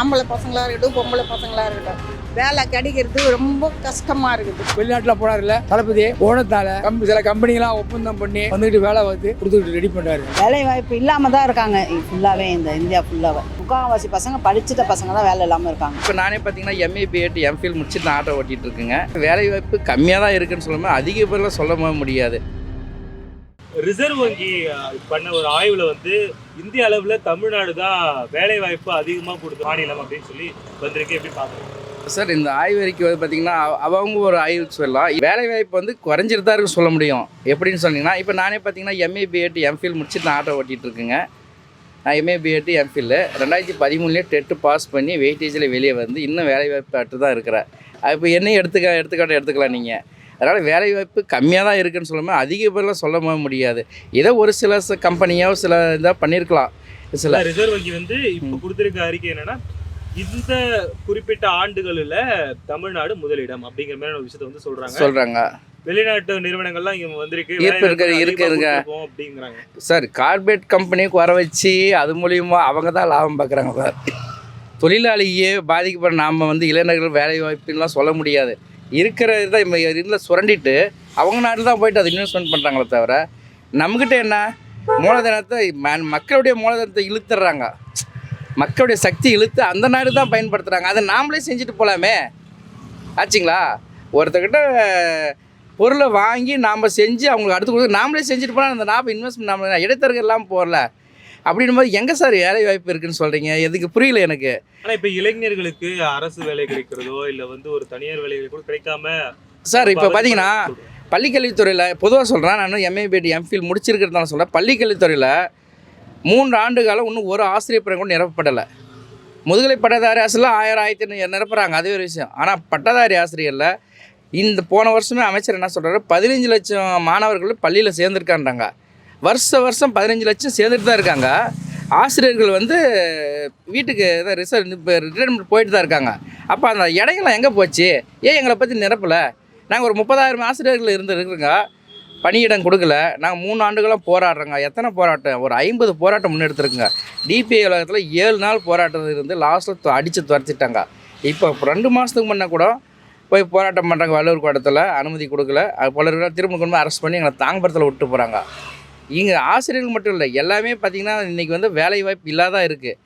ஆம்பளை பசங்களாக இருக்கட்டும் பொம்பளை பசங்களாக இருக்கட்டும் வேலை கிடைக்கிறது ரொம்ப கஷ்டமாக இருக்குது. வெளிநாட்டில் போனார்ல தளபதி ஓனத்தால கம்பி சில கம்பெனிலாம் ஒப்பந்தம் பண்ணி வந்துட்டு வேலை வந்து கொடுத்துட்டு ரெடி பண்ணுறாரு வேலை வாய்ப்பு இல்லாமல் தான் இருக்காங்க ஃபுல்லாகவே இந்த இந்தியா ஃபுல்லாகவே முக்கால்வாசி பசங்க படிச்சிட்ட பசங்க தான் வேலை இல்லாமல் இருக்காங்க. இப்போ நானே பார்த்தீங்கன்னா எம்ஏ பிஎட் எம்ஃபில் முடிச்சுட்டு நான் ஆட்டோ ஓட்டிட்டு இருக்குங்க. வேலை வாய்ப்பு கம்மியாக தான் இருக்குன்னு சொல்லும்போது அதிக பேர்லாம் சொல்ல முடியாது. ரிசர்வ் வங்கி பண்ண ஒரு ஆய்வில் வந்து இந்திய அளவில் தமிழ்நாடு தான் வேலைவாய்ப்பு அதிகமாக கொடுத்த மாநிலம் அப்படின்னு சொல்லி வந்திருக்கு. எப்படி பார்க்குறோம் சார் இந்த ஆய்வறிக்கை வந்து பார்த்தீங்கன்னா அவங்க ஒரு ஆய்வு சொல்லலாம். வேலை வாய்ப்பு வந்து குறைஞ்சிட்டு தான் இருக்குன்னு சொல்ல முடியும். எப்படின்னு சொன்னீங்கன்னா இப்போ நானே பார்த்தீங்கன்னா எம்ஏ பிஎட் எம்ஃபில் முடிச்சுட்டு நான் ஆட்டோ ஓட்டிகிட்டு இருக்குங்க. நான் எம்ஏ பிஎட் எம்ஃபில்லு ரெண்டாயிரத்தி பதிமூணுலேயே டெட்டு பாஸ் பண்ணி வெயிட்டேஜில் வெளியே வந்து இன்னும் வேலைவாய்ப்பு அட்டு தான் இருக்கிறேன். இப்போ என்னையும் எடுத்துக்க எடுத்துக்காட்ட எடுத்துக்கலாம் நீங்கள் அதனால் வேலை வாய்ப்பு கம்மியாக தான் இருக்குன்னு சொல்லும்போது அதிக பேர்லாம் சொல்ல முடியாது. ஏதோ ஒரு சில கம்பெனியோ சில இதாக பண்ணியிருக்கலாம் சில ரிசர்வ் வங்கி வந்து இப்ப கொடுத்திருக்க அறிக்கை என்னன்னா இந்த குறிப்பிட்ட ஆண்டுகளில் தமிழ்நாடு முதலிடம் அப்படிங்கிற மாதிரி ஒரு விஷயத்த வந்து சொல்றாங்க. சொல்கிறாங்க வெளிநாட்டு நிறுவனங்கள்லாம் இங்க வந்திருக்கு இருக்கு, இருக்கு, இருக்கு. அப்படிங்கிறாங்க. சார் கார்பரேட் கம்பெனிக்கு வர வச்சு அது மூலியமா அவங்க தான் லாபம் பார்க்குறாங்க சார். தொழிலாளியே பாதிக்கப்படுற நாம் வந்து இளைஞர்கள் வேலை வாய்ப்புலாம் சொல்ல முடியாது. இருக்கிற இதை இதில் சுரண்டிட்டு அவங்க நாட்டில் தான் போயிட்டு அதை இன்வெஸ்ட்மெண்ட் பண்ணுறாங்களே தவிர நம்மக்கிட்ட என்ன? மூலதனத்தை மக்களுடைய மூலதனத்தை இழுத்துறாங்க. மக்களுடைய சக்தி இழுத்து அந்த நாடு தான் பயன்படுத்துகிறாங்க அதை நாமளே செஞ்சுட்டு போகலாமே ஆச்சுங்களா? ஒருத்தர்கிட்ட பொருளை வாங்கி நாம் செஞ்சு அவங்களுக்கு அடுத்து கொடுத்து நாமளே செஞ்சுட்டு போனால் அந்த லாபம் இன்வெஸ்ட்மெண்ட் நம்ம இடைத்தரகர் இல்லாமல் போகல அப்படின்னும் போது எங்கே சார் வேலை வாய்ப்பு இருக்குன்னு சொல்கிறீங்க எதுக்கு புரியல எனக்கு. ஆனா இப்ப இளைஞர்களுக்கு அரசு வேலை கிடைக்கிறதோ இல்ல வந்து ஒரு தனியார் வேலைகள் கூட கிடைக்காம சார் இப்போ பார்த்தீங்கன்னா. பள்ளிக்கல்வித்துறையில் பொதுவாக சொல்கிறேன் நான் எம்ஏ பிடி எம்ஃபில் முடிச்சிருக்கிறதால சொல்கிறேன் பள்ளிக்கல்வித்துறையில் மூன்று ஆண்டு காலம் இன்னும் ஒரு ஆசிரியர் பணி கூட நிரப்பப்படலை. முதுகலை பட்டதாரி ஆசிரியர்லாம் ஆயிரம் ஆயிரத்தி ஐநூறு நிரப்புறாங்க அது ஒரு விஷயம். ஆனால் பட்டதாரி ஆசிரியரில் இந்த போன வருஷமே அமைச்சர் என்ன சொல்கிறாரு பதினஞ்சு லட்சம் மாணவர்கள் பள்ளியில் சேர்ந்துருக்கான்றாங்க. வருஷ வருஷம் பதினஞ்சு லட்சம் சேர்ந்துட்டு தான் இருக்காங்க. ஆசிரியர்கள் வந்து வீட்டுக்கு இதை ரிசர்வ் இப்போ ரிட்டைர்மெண்ட் போயிட்டு தான் இருக்காங்க. அப்போ அந்த இடையெல்லாம் எங்கே போச்சு? ஏன் எங்களை பற்றி நிரப்பலை? நாங்கள் ஒரு முப்பதாயிரம் ஆசிரியர்கள் இருந்து இருக்கிறோங்க. பணியிடம் கொடுக்கல. நாங்கள் மூணு ஆண்டுகளாக போராடுறோங்க. எத்தனை போராட்டம்? ஒரு ஐம்பது போராட்டம் முன்னெடுத்துருக்குங்க. டிபிஐ உலகத்தில் ஏழு நாள் போராட்டம் இருந்து லாஸ்ட்டில் அடித்து துரத்திட்டாங்க. இப்போ ரெண்டு மாதத்துக்கு முன்னே கூட போய் போராட்டம் பண்ணுறாங்க வள்ளூர் கூடத்தில் அனுமதி கொடுக்கல. அது போல திரும்ப கொண்டு போய் அரெஸ்ட் பண்ணி எங்களை தாங்கபுரத்தில் விட்டு போகிறாங்க இங்கே ஆசிரியர்கள் மட்டும் இல்லை எல்லாமே பார்த்திங்கன்னா இன்றைக்கி வந்து வேலை வாய்ப்பு இல்லாதான் இருக்குது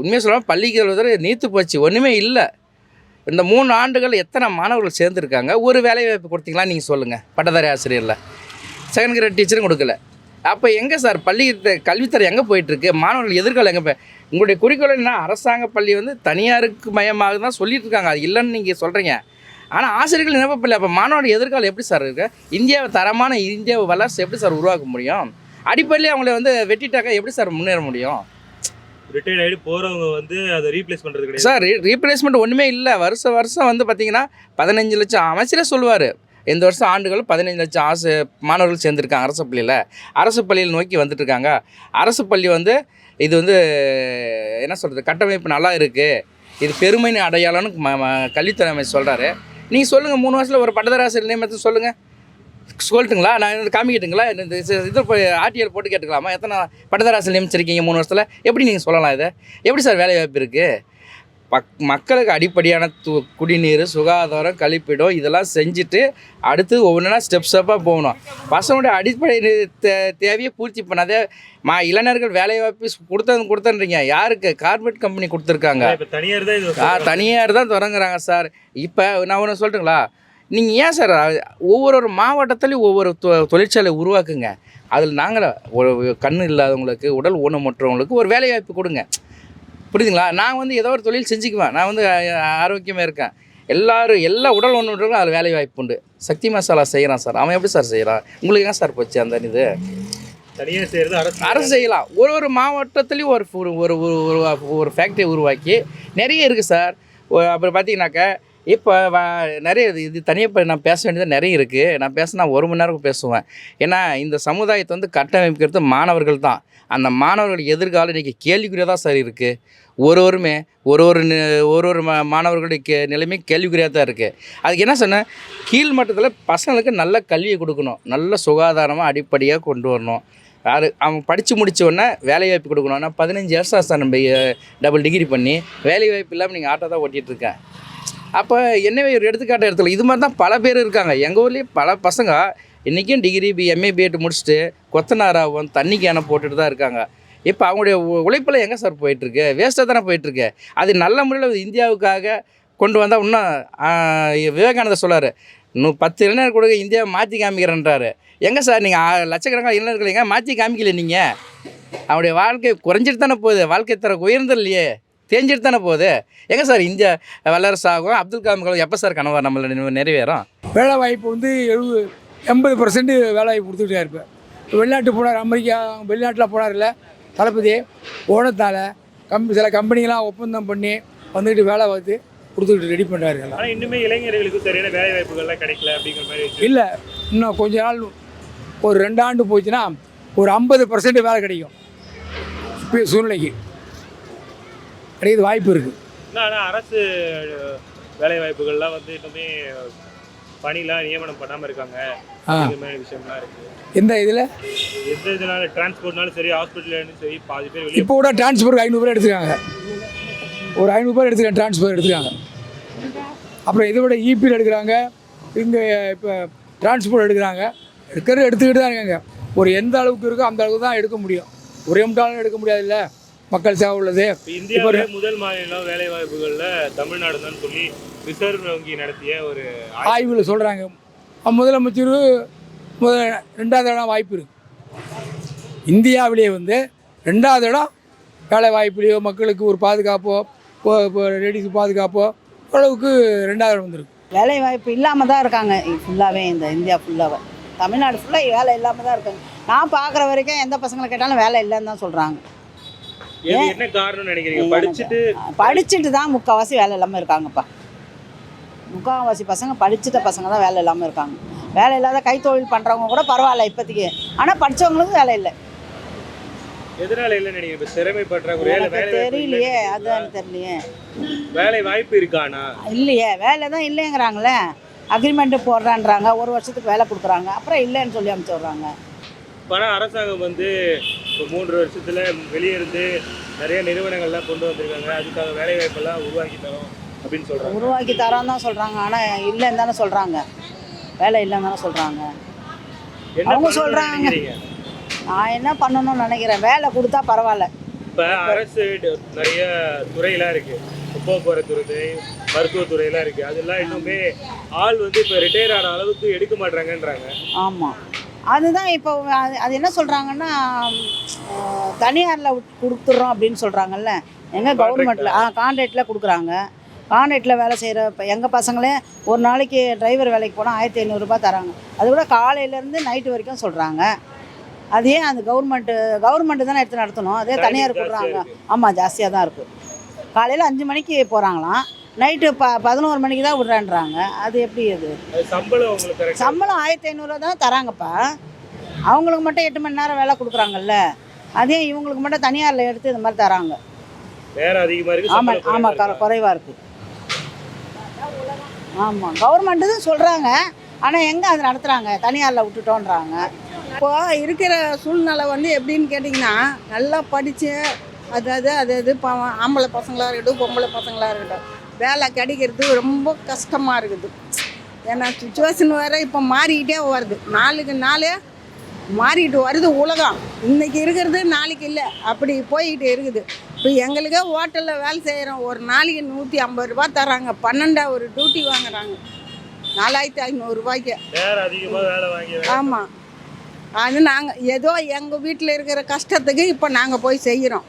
உண்மையாக சொல்லாமல் பள்ளிக்கு நீத்து போச்சு ஒன்றுமே இல்லை. இந்த மூணு ஆண்டுகள் எத்தனை மாணவர்கள் சேர்ந்துருக்காங்க? ஒரு வேலை வாய்ப்பு கொடுத்தீங்களா நீங்கள் சொல்லுங்கள் பட்டதாரி ஆசிரியரில். செகண்ட் கிரேட் டீச்சரும் கொடுக்கல. அப்போ எங்கே சார்? பள்ளி கல்வித்துறை எங்கே போயிட்டுருக்கு? மாணவர்கள் எதிர்காலம் எங்கே போய்? உங்களுடைய குறிக்கோள் என்ன? அரசாங்க பள்ளி வந்து தனியாருக்கு மயமாக தான் சொல்லிட்டு இருக்காங்க அது இல்லைன்னு நீங்கள் சொல்கிறீங்க ஆனால் ஆசிரியர்கள் நிரப்பப்பள்ளி அப்போ மாணவர்கள் எதிர்காலம் எப்படி சார் இருக்கு? இந்தியாவை தரமான இந்தியாவை வளர்ச்சி எப்படி சார் உருவாக்க முடியும்? அடிப்படையிலே அவங்கள வந்து வெட்டிட்டாக்க எப்படி சார் முன்னேற முடியும்? ரிட்டையர்ட் ஆயிட்டு போறவங்க வந்து அதை ரீப்ளேஸ் கிடையாது. சார் ரீப்ளேஸ்மெண்ட் ஒன்றுமே இல்லை. வருஷம் வருஷம் வந்து பார்த்தீங்கன்னா பதினஞ்சு லட்சம் அமைச்சரே சொல்லுவார். இந்த வருஷம் ஆண்டுகள் பதினஞ்சு லட்சம் ஆசு மாணவர்கள் சேர்ந்துருக்காங்க அரசு பள்ளியில். அரசு பள்ளியில் நோக்கி வந்துட்டு இருக்காங்க அரசு பள்ளி வந்து இது வந்து என்ன சொல்கிறது கட்டமைப்பு நல்லா இருக்குது இது பெருமைன்னு அடையாளம்னு ம- கல்வித்துறை அமைச்சர் சொல்கிறாரு நீங்கள் சொல்லுங்கள் மூணு வருஷத்தில் ஒரு பட்டதாராசிரியர் நியமனத்தை சொல்லுங்கள் சொல்லட்டுங்களா? நான் இது காமிக்கட்டுங்களா? இந்த இது- போய் ஆர்டிஎல் போட்டு கேட்டுக்கலாமா? எத்தனை பட்டதாராசிரியர் நியமிச்சிருக்கீங்க மூணு வருஷத்தில் எப்படி நீங்கள் சொல்லலாம் இதை? எப்படி சார் வேலை வாய்ப்பு இருக்குது பக் மக்களுக்கு அடிப்படையான து குடிநீர் சுகாதாரம் கழிப்பிடம் இதெல்லாம் செஞ்சுட்டு அடுத்து ஒவ்வொன்றா ஸ்டெப் ஸ்டெப்பாக போகணும். பசங்களுடைய அடிப்படை தே- தேவையை பூர்த்தி பண்ணாதே மா இளைஞர்கள் வேலை வாய்ப்பு கொடுத்தது கொடுத்தன்றீங்க. யாருக்கு? கார்பரேட் கம்பெனி கொடுத்துருக்காங்க. தனியார் தான் தனியார் தான் தொடங்குறாங்க சார். இப்போ நான் ஒன்று சொல்லட்டுங்களா நீங்கள் ஏன் சார் ஒவ்வொரு ஒரு மாவட்டத்துலேயும் ஒவ்வொரு தொ- தொழிற்சாலை உருவாக்குங்க? அதில் நாங்கள் ஒரு கண் இல்லாதவங்களுக்கு உடல் ஊனமுற்றவங்களுக்கு ஒரு வேலை வாய்ப்பு கொடுங்க. புரியுதுங்களா? நான் வந்து ஏதோ ஒரு தொழில் செஞ்சுக்குவேன். நான் வந்து ஆரோக்கியமாக இருக்கேன். எல்லாரும் எல்லா உடல் ஒன்றுக்கும் அதில் வேலை வாய்ப்பு உண்டு. சக்தி மசாலா செய்கிறான் சார். அவன் எப்படி சார் செய்கிறான் உங்களுக்கு ஏன் சார் போச்சு அந்த இது? தனியார் செய்யறது அரசு அரசு செய்யலாம். ஒரு ஒரு மாவட்டத்துலேயும் ஒரு ஒரு ஒரு ஒரு- ஃபேக்ட்ரி உருவாக்கி நிறைய இருக்குது சார். அப்புறம் பார்த்தீங்கன்னாக்கா இப்போ நிறைய இது- இது தனியாக இப்போ நான் பேச வேண்டியது நிறைய இருக்குது நான் பேசினா ஒரு மணி நேரம் பேசுவேன். ஏன்னா இந்த சமுதாயத்தை வந்து கட்டமைக்கிறது மாணவர்கள் தான். அந்த மாணவர்கள் எதிர்காலம் இன்றைக்கி கேள்விக்குறியாக தான் சார் இருக்குது ஒரு ஒருமே ஒரு ஒரு ஒரு ஒரு மா மாணவர்களுடைய கே நிலைமை கேள்விக்குறியாக தான் இருக்குது அதுக்கு என்ன சொன்னேன்? கீழ் மட்டத்தில் பசங்களுக்கு நல்ல கல்வியை கொடுக்கணும். நல்ல சுகாதாரமாக அடிப்படையாக கொண்டு வரணும். அது அவன் படித்து முடித்த உடனே வேலைவாய்ப்பு கொடுக்கணும்னா பதினஞ்சு வருஷம் சார் நம்ம டபுள் டிகிரி பண்ணி. வேலைவாய்ப்பு இல்லாமல் நீங்கள் ஆட்டோ தான் ஓட்டிகிட்டு இருக்கேன். அப்போ என்னவே ஒரு எடுத்துக்காட்டு இடத்துல இது மாதிரி தான் பல பேர் இருக்காங்க. எங்கள் ஊர்லேயே பல பசங்க இன்றைக்கும் டிகிரி பி எம்ஏ பிஎட் முடிச்சுட்டு கொத்தனாராகவும் தண்ணி கேனை போட்டுட்டு தான் இருக்காங்க. இப்போ அவங்களுடைய உழைப்பில் எங்கே சார் போயிட்டுருக்கு? வேஸ்ட்டாக தானே போயிட்டுருக்கு? அது நல்ல முறையில் இந்தியாவுக்காக கொண்டு வந்தால் இன்னும் விவேகானந்தர் சொல்லார் இன்னும் பத்து இளைஞர் கொடுக்க இந்தியாவை மாற்றி காமிக்கிறேன்றாரு. எங்கே சார் நீங்கள் லட்சக்கணக்கான இளைஞர்கள் எங்கே மாற்றி காமிக்கல நீங்கள் அவனுடைய வாழ்க்கை குறைஞ்சிட்டு தானே போகுது. வாழ்க்கை தர உயர்ந்து இல்லையே தேஞ்சிட்டு தானே போகுது? எங்கே சார் இந்தியா வல்லரசு ஆகும். அப்துல் கலாம் கலாம் எப்போ சார் கனவா நம்மள நிறை- நிறைவேறும். வேலை வாய்ப்பு வந்து எழுபது எண்பது பர்சன்ட் வேலை வாய்ப்பு கொடுத்துட்டே இருப்பேன் இப்போ. வெளிநாட்டு போனார் அமெரிக்கா வெளிநாட்டில் போனார்ல தளபதி. போனதால் கம்பி சில கம்பெனிலாம் ஒப்பந்தம் பண்ணி வந்துக்கிட்டு வேலை பார்த்து கொடுத்துக்கிட்டு ரெடி பண்ணுறாரு எல்லாம். ஆனா இன்னுமே இளைஞர்களுக்கு சரியான வேலை வாய்ப்புகள்லாம் கிடைக்கல அப்படிங்கிற மாதிரி. இல்லை இன்னும் கொஞ்ச நாள் ஒரு ரெண்டு ஆண்டு போச்சுன்னா ஒரு ஐம்பது பர்சன்ட் வேலை கிடைக்கும். சூழ்நிலைக்கு. கிடைக்கிறது வாய்ப்பு இருக்குது இன்னும் ஆனா அரசு வேலை வாய்ப்புகள்லாம் வந்து இன்னுமே பணிலாம் நியமனம் பண்ணாம இருக்காங்க. விஷயம்லாம் இருக்கு. எந்த இதில்? எந்த இதனால டிரான்ஸ்போர்ட்னாலும் சரி ஹாஸ்பிட்டலும் சரி பாதி பேர் இப்போ கூட டிரான்ஸ்ஃபருக்கு ஐநூறுரூவா எடுத்துருக்காங்க. ஒரு எடுத்துருக்காங்க டிரான்ஸ்ஃபர் எடுத்துருக்காங்க. அப்புறம் இதை விட இபியில் எடுக்கிறாங்க. இங்கே இப்போ டிரான்ஸ்போர்ட் எடுக்கிறாங்க. எடுக்கிறது எடுத்துக்கிட்டு தான் இருக்காங்க. ஒரு எந்த அளவுக்கு இருக்கோ அந்த அளவுக்கு தான் எடுக்க முடியும். ஒரே முட்டாலும் எடுக்க முடியாதுல்ல. மக்கள் சேவை உள்ளது. இப்ப இந்தியாவிலே முதல் மாநிலம் வேலை வாய்ப்புகள்ல தமிழ்நாடு தான் சொல்லி ரிசர்வ் வங்கி நடத்திய ஒரு ஆய்வு. ஆய்வில் சொல்கிறாங்க முதலமைச்சர் முத ரெண்டாவது இடம் வாய்ப்பு இருக்குது இந்தியாவிலேயே வந்து ரெண்டாவது இடம் வேலை வாய்ப்புலையோ மக்களுக்கு ஒரு பாதுகாப்போ இப்போ இப்போ லேடிஸ் பாதுகாப்போ ஓரளவுக்கு ரெண்டாவது இடம் வந்திருக்கு. வேலை வாய்ப்பு இல்லாமல் தான் இருக்காங்க. ஃபுல்லாகவே இந்த இந்தியா ஃபுல்லாகவே தமிழ்நாடு ஃபுல்லாக வேலை இல்லாமல் தான் இருக்காங்க. நான் பார்க்குற வரைக்கும் எந்த பசங்களை கேட்டாலும் வேலை இல்லைன்னு தான் சொல்கிறாங்க என்ன காரணம் நினைக்கிறீங்க? படிச்சுட்டு படிச்சுட்டு தான் முக்கால்வாசி வேலை இல்லாமல் இருக்காங்கப்பா. முக்கால்வாசி பசங்க படிச்சுட்ட பசங்க தான் வேலை இல்லாமல் இருக்காங்க. வேலை இல்லாத கைத்தொழில் பண்ணுறவங்க கூட பரவாயில்ல இப்போதைக்கு. ஆனால் படித்தவங்களுக்கு வேலை இல்லை. எதனால இல்ல தெரியலையே. அதுதான் தெரியலையே. வேலை வாய்ப்பு இருக்கானா? இல்லையே. வேலை தான் இல்லைங்கிறாங்களே. அக்ரிமெண்ட்டு போடுறான்றாங்க. ஒரு வருஷத்துக்கு வேலை கொடுக்குறாங்க. அப்புறம் இல்லைன்னு சொல்லி அனுப்பிச்சி விட்றாங்க. அரசாங்கம் வந்து இப்போ மூன்று வருஷத்துல வெளியே இருந்து நிறைய நிறுவனங்கள்லாம் கொண்டு வந்திருக்காங்க. அதுக்காக வேலை வாய்ப்பெல்லாம் உருவாக்கி தரோம் அப்படின்னு சொல்றாங்க. உருவாக்கி தரோன்னு தான் சொல்கிறாங்க ஆனால் இல்லைன்னு தானே சொல்கிறாங்க வேலை இல்லைன்னு தானே சொல்கிறாங்க என்ன அவங்க. நினைக்கிறீங்க? நான் என்ன பண்ணணும்னு நினைக்கிறேன். வேலை கொடுத்தா பரவாயில்ல. இப்ப அரசு நிறைய துறையெல்லாம் இருக்கு. இப்ப போக்குவரத்து துறை மருத்துவத்துறையெல்லாம் இருக்கு. அதெல்லாம் இன்னுமே ஆள் வந்து இப்ப ரிட்டையர் ஆன அளவுக்கு எடுக்க மாட்டாங்கன்றாங்க ஆமாம் அதுதான் இப்போ அது அது என்ன சொல்கிறாங்கன்னா தனியாரில் கொடுத்துட்றோம் அப்படின்னு சொல்கிறாங்கல்ல எங்கள் கவர்மெண்ட்டில் ஆ கான்ட்ராக்டில் கொடுக்குறாங்க. கான்ட்ராக்டில் வேலை செய்கிற இப்போ எங்கள் பசங்களே ஒரு நாளைக்கு டிரைவர் வேலைக்கு போனால் ஆயிரத்தி ஐநூறுரூபா தராங்க. அது கூட காலையிலேருந்து நைட்டு வரைக்கும் சொல்கிறாங்க அது அந்த கவர்மெண்ட்டு கவர்மெண்ட்டு தானே எடுத்து நடத்தணும்? அதே தனியார் கொடுக்குறாங்க. ஆமாம் ஜாஸ்தியாக தான் இருக்குது காலையில் அஞ்சு மணிக்கு போகிறாங்களாம் நைட்டு ப பதினோரு மணிக்கு தான் விட்றான்றாங்க. அது எப்படி அது அது சம்பளம் சம்பளம் ஆயிரத்தி ஐநூறுரூவா தான் தராங்கப்பா. அவங்களுக்கு மட்டும் எட்டு மணி நேரம் வேலை கொடுக்குறாங்கல்ல. அதே இவங்களுக்கு மட்டும் தனியாரில் எடுத்து இந்த மாதிரி தராங்க. ஆமாம் ஆமாம் குறைவா இருக்கா? குறைவாக இருக்குது ஆமாம் கவர்மெண்ட்டு தான் சொல்கிறாங்க ஆனால் எங்கே அது நடத்துகிறாங்க தனியாரில் விட்டுட்டோன்றாங்க. இப்போ இருக்கிற சூழ்நிலை வந்து எப்படின்னு கேட்டிங்கன்னா நல்லா படித்து அதாவது அது அது பாவம் ஆம்பளை பசங்களாக இருக்கட்டும் பொம்பளை பசங்களாக இருக்கட்டும். வேலை கிடைக்கிறது ரொம்ப கஷ்டமாக இருக்குது. ஏன்னா சுச்சுவேஷன் வேறு இப்போ மாறிக்கிட்டே வருது. நாளுக்கு நாள் மாறிட்டு வருது உலகம். இன்னைக்கு இருக்கிறது நாளைக்கு இல்லை. அப்படி போய்கிட்டு இருக்குது. இப்போ எங்களுக்கே ஹோட்டலில் வேலை செய்கிறோம் ஒரு நாளைக்கு நூற்றி ஐம்பது ரூபா தராங்க. பன்னெண்டா ஒரு டியூட்டி வாங்குறாங்க. நாலாயிரத்தி ஐநூறுரூபாய்க்கு ஆமாம் அது நாங்கள் ஏதோ எங்கள் வீட்டில் இருக்கிற கஷ்டத்துக்கு இப்போ நாங்கள் போய் செய்கிறோம்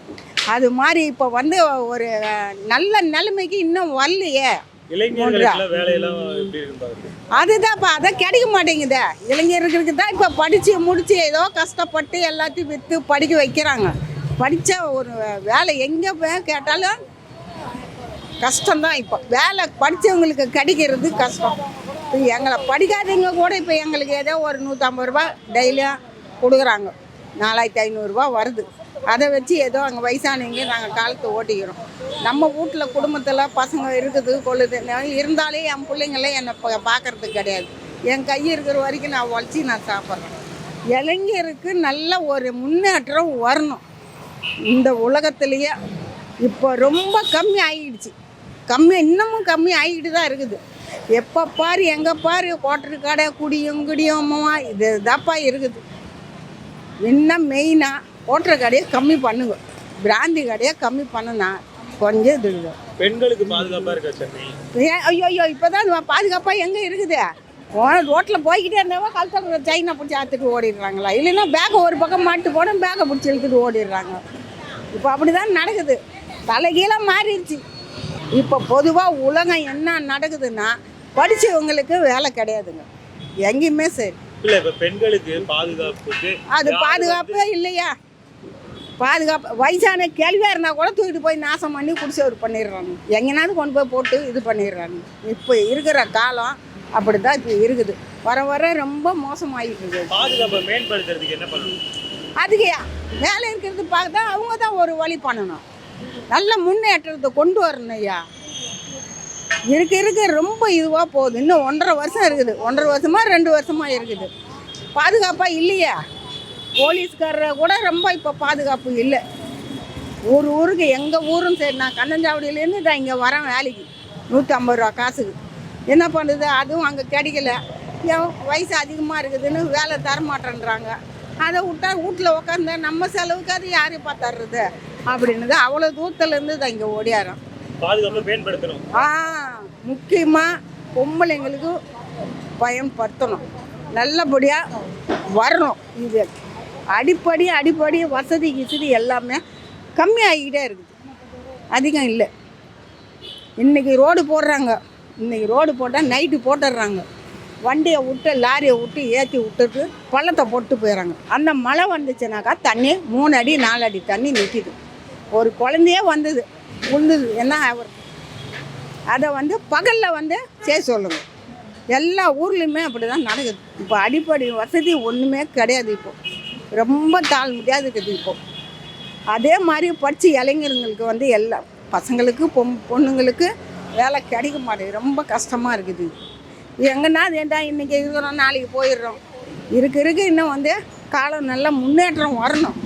அது மாதிரி இப்போ வந்து ஒரு நல்ல நிலைமைக்கு இன்னும் வரலையே. அதுதான் இப்போ அதான் கிடைக்க மாட்டேங்குதே. இளைஞர்களுக்கு தான் இப்போ படித்து முடித்து ஏதோ கஷ்டப்பட்டு எல்லாத்தையும் விற்று படிக்க வைக்கிறாங்க. படித்த ஒரு வேலை எங்கே போய் கேட்டாலும் கஷ்டம்தான் இப்போ. வேலை படித்தவங்களுக்கு கிடைக்கிறது கஷ்டம். எங்களை படிக்காதவங்க கூட இப்போ எங்களுக்கு ஏதோ ஒரு நூற்றம்பது ரூபா டெய்லியும் கொடுக்குறாங்க. நாலாயிரத்தி ஐநூறுரூவா வருது. அதை வச்சு ஏதோ அங்கே வயசானவங்க நாங்கள் காலத்தை ஓட்டிக்கிறோம். நம்ம வீட்டில் குடும்பத்தில் பசங்க இருக்குது கொள்ளுது இருந்தாலே என் பிள்ளைங்களே என்னை இப்போ பார்க்கறது கிடையாது. என் கை இருக்கிற வரைக்கும் நான் உழைச்சி நான் சாப்பிட்றேன். இளைஞருக்கு நல்ல ஒரு முன்னேற்றம் வரணும். இந்த உலகத்துலேயே இப்போ ரொம்ப கம்மி ஆகிடுச்சு கம்மி இன்னமும் கம்மி ஆகிட்டு தான் இருக்குது. எப்போ பாரு எங்கே பாரு கோட்டரு கடை குடியும் குடியுமா இது தாப்பா இருக்குது. இன்னும் மெயினாக ஓட்டுற கடையை கம்மி பண்ணுங்க. பிராந்தி கடையை கம்மி பண்ணுனா கொஞ்சம் இது. பெண்களுக்கு பாதுகாப்பா இருக்கா சென்னை? ஏன் ஐயோ ஐயோ இப்போ தான் பாதுகாப்பாக எங்கே இருக்குது? ரோட்டில் போய்கிட்டே இருந்தாவா கழுத்தில் செயினை பிடிச்சி அறுத்துட்டு ஓடிடுறாங்களா? இல்லைன்னா பேக்கை ஒரு பக்கம் மாட்டு போனால் பேக்கை பிடிச்சி இழுத்துட்டு ஓடிடுறாங்க. இப்போ அப்படி தான் நடக்குது. தலைகீழாக மாறிடுச்சு. இப்போ பொதுவாக உலகம் என்ன நடக்குதுன்னா படித்தவங்களுக்கு வேலை கிடையாதுங்க. எங்கேயுமே சரி. இல்ல இப்ப பெண்களுக்கு பாதுகாப்புக்கு அது பாதுகாப்பே இல்லையா? பாதுகாப்பு வயசான கேள்வியாக இருந்தால் கூட தூக்கிட்டு போய் நாசம் பண்ணி குடிசவர் பண்ணிடுறாங்க. எங்கேனாலும் கொண்டு போய் போட்டு இது பண்ணிடுறாங்க. இப்போ இருக்கிற காலம் அப்படி தான் இப்போ இருக்குது. வர வர ரொம்ப மோசமாகிட்டு இருக்குது. பாதுகாப்பை மேம்படுத்துறதுக்கு என்ன பண்ணணும்? அதுக்கு வேலை இருக்கிறது பார்த்தா அவங்க தான் ஒரு வழி பண்ணணும். நல்ல முன்னேற்றத்தை கொண்டு வரணும் ஐயா. இருக்க இருக்க ரொம்ப இதுவாக போகுது. இன்னும் ஒன்றரை வருஷம் இருக்குது. ஒன்றரை வருஷமா ரெண்டு வருஷமா இருக்குது. பாதுகாப்பாக இல்லையா? போலீஸ்காரரை கூட ரொம்ப இப்போ பாதுகாப்பு இல்லை. ஊர் ஊருக்கு எங்கள் ஊரும் சரி நான் கண்ணஞ்சாவடியிலேருந்து தான் இங்கே வரேன் வேலைக்கு. நூற்றி ஐம்பது ரூபா காசுக்கு. என்ன பண்ணுது அதுவும் அங்கே கிடைக்கல. ஏன் வயசு அதிகமாக இருக்குதுன்னு வேலை தர மாட்டேன்றாங்க. அதை விட்டா வீட்டில் உட்காந்து நம்ம செலவுக்கு அது யார் பார்த்துறது அப்படின்னுது அவ்வளோ தூரத்துலேருந்து தான் இங்கே ஓடியாரோம் ஆ முக்கியமாக பொம்பளைங்களுக்கு பயன்படுத்தணும். நல்லபடியாக வரணும். இது அடிப்படை அடிப்படை வசதி கிசதி எல்லாமே கம்மியாகிக்கிட்டே இருக்குது. அதிகம் இல்லை. இன்றைக்கி ரோடு போடுறாங்க. இன்றைக்கி ரோடு போட்டால் நைட்டு போட்டுடுறாங்க. வண்டியை விட்டு லாரியை விட்டு ஏற்றி விட்டுட்டு பள்ளத்தை போட்டு போயிடுறாங்க. அந்த மழை வந்துச்சுனாக்கா தண்ணி மூணு அடி நாலு அடி தண்ணி நிற்கிது ஒரு குழந்தையே வந்தது உழுந்தது. என்ன அவர் அதை வந்து பகலில் வந்து செய்ய சொல்லுங்கள் எல்லா ஊர்லேயுமே அப்படி தான் நடக்குது. இப்போ அடிப்படை வசதி ஒன்றுமே கிடையாது இப்போது ரொம்ப தாழ் முடியாது இருக்குது இப்போ. அதே மாதிரி படித்த இளைஞர்களுக்கு வந்து எல்லாம் பசங்களுக்கு பொம் பொண்ணுங்களுக்கு வேலை கிடைக்க மாட்டேங்குது. ரொம்ப கஷ்டமாக இருக்குது. எங்கன்னா ஏண்டா இன்றைக்கி இருக்கிறோம் நாளைக்கு போயிடுறோம். இருக்க இருக்க இன்னும் வந்து காலம் நல்லா முன்னேற்றம் வரணும்.